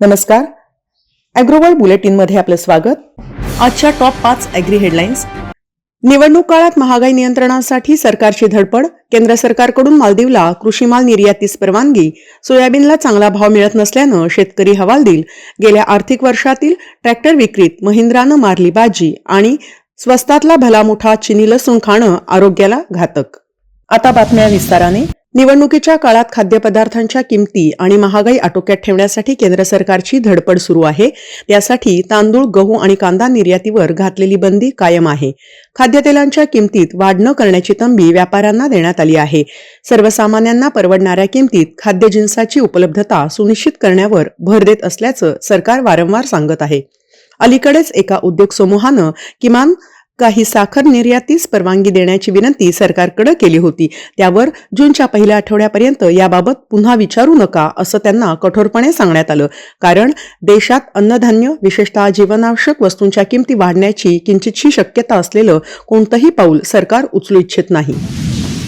नमस्कार. अॅग्रोवर्ल्ड बुलेटिनमध्ये आपलं स्वागत. आजच्या टॉप पाच अॅग्री हेडलाईन्स. निवडणूक काळात महागाई नियंत्रणासाठी सरकारची धडपड. केंद्र सरकारकडून मालदीवला कृषी माल निर्यातीस परवानगी. सोयाबीनला चांगला भाव मिळत नसल्यानं शेतकरी हवालदिल. गेल्या आर्थिक वर्षातील ट्रॅक्टर विक्रीत महिंद्रानं मारली बाजी आणि स्वस्तातला भला मोठा चिनी लसूण खाणं आरोग्याला घातक. आता बातम्या विस्ताराने. निवडणुकीच्या काळात खाद्यपदार्थांच्या किमती आणि महागाई आटोक्यात ठेवण्यासाठी केंद्र सरकारची धडपड सुरू आहे. यासाठी तांदूळ गहू आणि कांदा निर्यातीवर घातलेली बंदी कायम आहे. खाद्यतेलांच्या किमतीत वाढ न करण्याची तंबी व्यापाऱ्यांना देण्यात आली आहे. सर्वसामान्यांना परवडणाऱ्या किमतीत खाद्य जिन्साची उपलब्धता सुनिश्चित करण्यावर भर देत असल्याचं सरकार वारंवार सांगत आहे. अलीकडेच एका उद्योग समूहानं किमान काही साखर निर्यातीस परवानगी देण्याची विनंती सरकारकडे केली होती. त्यावर जूनच्या पहिल्या आठवड्यापर्यंत याबाबत पुन्हा विचारू नका असं त्यांना कठोरपणे सांगण्यात आलं. कारण देशात अन्नधान्य विशेषतः जीवनावश्यक वस्तूंच्या किमती वाढण्याची किंचितशी शक्यता असलेलं कोणतंही पाऊल सरकार उचलू इच्छित नाही.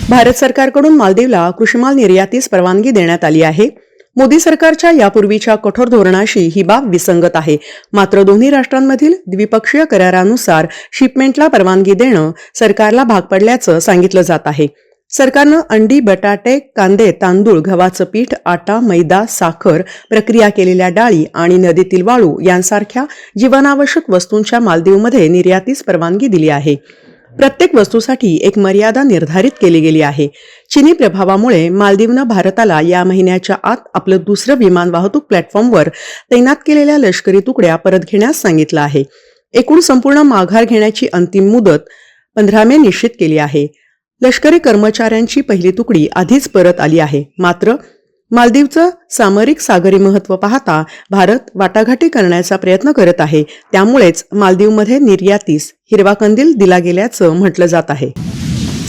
भारत सरकारकडून मालदीवला कृषीमाल निर्यातीस परवानगी देण्यात आली आहे. मोदी सरकारच्या यापूर्वीच्या कठोर धोरणाशी ही बाब विसंगत आहे. मात्र दोन्ही राष्ट्रांमधील द्विपक्षीय करारानुसार शिपमेंटला परवानगी देणं सरकारला भाग पडल्याचं सांगितलं जात आहे. सरकारनं अंडी बटाटे कांदे तांदूळ गव्हाचं पीठ आटा मैदा साखर प्रक्रिया केलेल्या डाळी आणि नदीतील वाळू यांसारख्या जीवनावश्यक वस्तूंच्या मालदीवमध्ये निर्यातीस परवानगी दिली आहे. प्रत्येक वस्तूसाठी एक मर्यादा निर्धारित केली गेली आहे. चिनी प्रभावामुळे मालदीवनं भारताला या महिन्याच्या आत आपलं दुसरं विमान वाहतूक प्लॅटफॉर्मवर तैनात केलेल्या लष्करी तुकड्या परत घेण्यास सांगितलं आहे. एकूण संपूर्ण माघार घेण्याची अंतिम मुदत पंधरा मे निश्चित केली आहे. लष्करी कर्मचाऱ्यांची पहिली तुकडी आधीच परत आली आहे. मात्र मालदीवचं सामरिक सागरी महत्त्व पाहता भारत वाटाघाटी करण्याचा प्रयत्न करत आहे. त्यामुळेच मालदीवमध्ये निर्यातीस हिरवा कंदील दिला गेल्याचं म्हटलं जात आहे.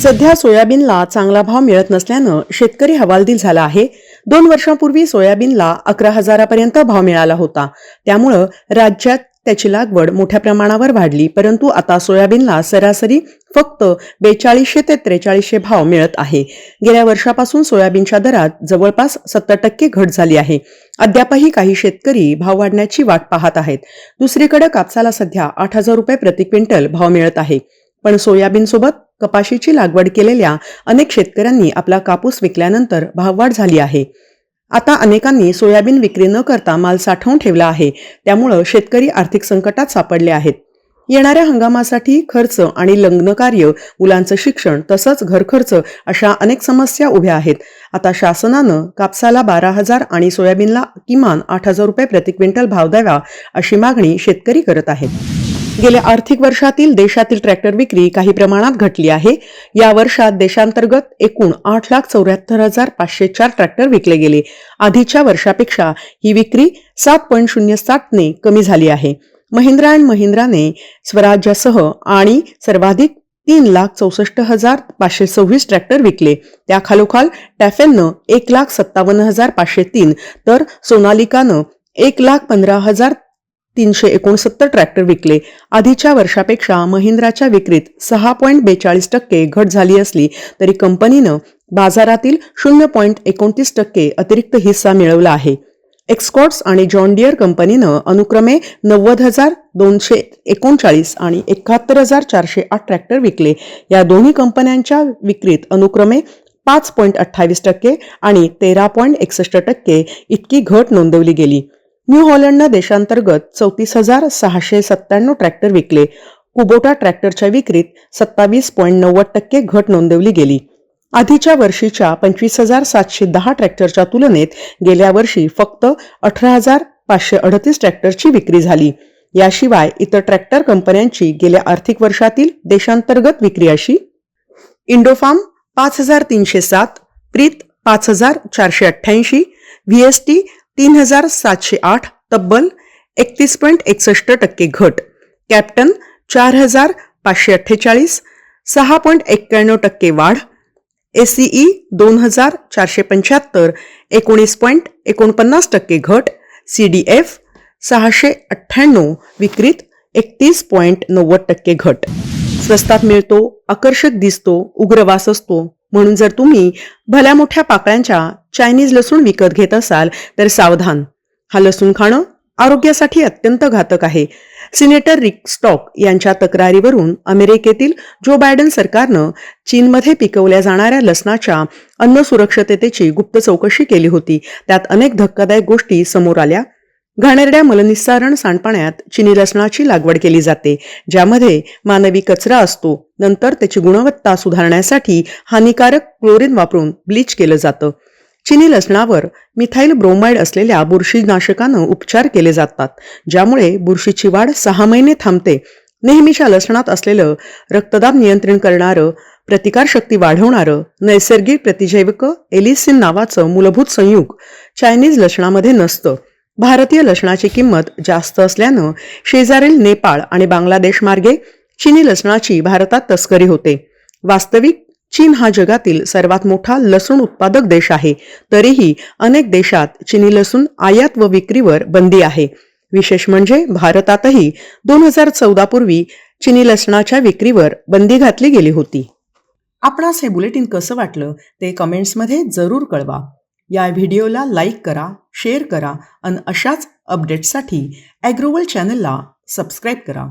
सध्या सोयाबीनला चांगला भाव मिळत नसल्यानं शेतकरी हवालदिल झाला आहे. दोन वर्षांपूर्वी सोयाबीनला अकरा हजारापर्यंत भाव मिळाला होता. त्यामुळं राज्यात त्याची लागवड मोठ्या प्रमाणावर वाढली परंतु आता सोयाबीनला सरासरी फक्त बेचाळीसशे ते त्रेचाळीसशे भाव मिळत आहे. गेल्या वर्षापासून सोयाबीनच्या दरात जवळपास सत्तर टक्के घट झाली आहे. अद्यापही काही शेतकरी भाव वाढण्याची वाट पाहत आहेत. दुसरीकडे कापसाला सध्या आठ हजार रुपये प्रति क्विंटल भाव मिळत आहे. पण सोयाबीन सोबत कपाशीची लागवड केलेल्या अनेक शेतकऱ्यांनी आपला कापूस विकल्यानंतर भाववाढ झाली आहे. आता अनेकांनी सोयाबीन विक्री न करता माल साठवून ठेवला आहे. त्यामुळं शेतकरी आर्थिक संकटात सापडले आहेत. येणाऱ्या हंगामासाठी खर्च आणि लग्न कार्य मुलांचं शिक्षण तसंच घरखर्च अशा अनेक समस्या उभ्या आहेत. आता शासनानं कापसाला बारा हजार आणि सोयाबीनला किमान आठ हजार रुपये प्रति क्विंटल भाव द्यावा अशी मागणी शेतकरी करत आहेत. गेल्या आर्थिक वर्षातील देशातील ट्रॅक्टर विक्री काही प्रमाणात घटली आहे. या वर्षात देशांतर्गत एकूण आठ लाख चौऱ्याहत्तर हजार पाचशे चार ट्रॅक्टर विकले गेले. आधीच्या वर्षापेक्षा ही विक्री सात पॉईंट शून्य सातने कमी झाली आहे. महिंद्रा अँड महिंद्राने स्वराज्यासह आणि सर्वाधिक तीन लाख चौसष्ट हजार पाचशे सव्वीस ट्रॅक्टर विकले. त्याखालोखाल टॅफेलनं एक लाख सत्तावन्न हजार पाचशे तीन तर सोनालिकानं एक लाख पंधरा हजार तीनशे एकोणसत्तर ट्रॅक्टर विकले. आधीच्या वर्षापेक्षा महिंद्राच्या विक्रीत सहा पॉईंट बेचाळीस टक्के घट झाली असली तरी कंपनीनं बाजारातील शून्य पॉईंट एकोणतीस टक्के अतिरिक्त हिस्सा मिळवला आहे. एक्सकॉट्स आणि जॉन डिअर कंपनीनं अनुक्रमे नव्वद हजार दोनशे एकोणचाळीस आणि एकाहत्तर हजार चारशे आठ ट्रॅक्टर विकले. या दोन्ही कंपन्यांच्या विक्रीत अनुक्रमे पाच पॉईंट अठ्ठावीस टक्के आणि तेरा पॉईंट एकसष्ट टक्के इतकी घट नोंदवली गेली. न्यू हॉलंडनं देशांतर्गत चौतीस हजार सहाशे सत्त्याण्णव ट्रॅक्टर विकले. कुबोटा ट्रॅक्टरच्या विक्रीत सत्तावीस पॉईंट नव्वद टक्के घट नोंदवली गेली. आधीच्या वर्षीच्या पंचवीस हजार सातशे दहा ट्रॅक्टरच्या तुलनेत गेल्या वर्षी फक्त अठरा हजार पाचशे अडतीस ट्रॅक्टरची विक्री झाली. याशिवाय इतर ट्रॅक्टर कंपन्यांची गेल्या आर्थिक वर्षातील देशांतर्गत विक्री अशी इंडोफार्म पाच हजार तीनशे सात प्रीत पाच हजार चारशे अठ्ठ्याऐंशी व्ही एस टी तीन हजार सातशे आठ तब्बल एकतीस पॉईंट एकसष्ट टक्के घट. कॅप्टन चार हजार पाचशे अठ्ठेचाळीस सहा पॉईंट एक्क्याण्णव टक्के वाढ. एसीई दोन हजार चारशे पंच्याहत्तर एकोणीस पॉईंट एकोणपन्नास टक्के घट. सी डी एफ सहाशे अठ्ठ्याण्णव विक्रीत एकतीस पॉईंट नव्वद टक्के घट. स्वस्तात मिळतो आकर्षक दिसतो उग्रवास असतो. म्हणून जर तुम्ही भल्या मोठ्या पाकळ्यांच्या चायनीज लसूण विकत घेत असाल तर सावधान. हा लसूण खाणं आरोग्यासाठी अत्यंत घातक आहे. सिनेटर रिक स्टॉक यांच्या तक्रारीवरून अमेरिकेतील जो बायडन सरकारनं चीनमध्ये पिकवल्या जाणाऱ्या लसणाच्या अन्न सुरक्षिततेची गुप्त चौकशी केली होती. त्यात अनेक धक्कादायक गोष्टी समोर आल्या. घाणेरड्या मलनिस्सारण सांडपाण्यात चिनी लसणाची लागवड केली जाते ज्यामध्ये मानवी कचरा असतो. नंतर त्याची गुणवत्ता सुधारण्यासाठी हानिकारक क्लोरीन वापरून ब्लीच केलं जातं. चिनी लसणावर मिथाईल ब्रोमाइड असलेल्या बुरशीनाशकानं उपचार केले जातात ज्यामुळे बुरशीची वाढ सहा महिने थांबते. नेहमीच्या लसणात असलेलं रक्तदाब नियंत्रण करणारं प्रतिकारशक्ती वाढवणारं नैसर्गिक प्रतिजैविक एलिसिन नावाचं मूलभूत संयुग चायनीज लसणामध्ये नसतं. भारतीय लसणाची किंमत जास्त असल्यानं शेजारील नेपाळ आणि बांगलादेश मार्गे चिनी लसणाची भारतात तस्करी होते. वास्तविक चीन हा जगातील सर्वात मोठा लसूण उत्पादक देश आहे. तरीही अनेक देशात चिनी लसूण आयात व विक्रीवर बंदी आहे. विशेष म्हणजे भारतातही दोन हजार चौदा पूर्वी चिनी लसणाच्या विक्रीवर बंदी घातली गेली होती. आपणास हे बुलेटिन कसं वाटलं ते कमेंट्समध्ये जरूर कळवा. या व्हिडिओला लाईक करा शेअर करा आणि अशाच अपडेट्ससाठी ॲग्रोवल चॅनलला सबस्क्राईब करा.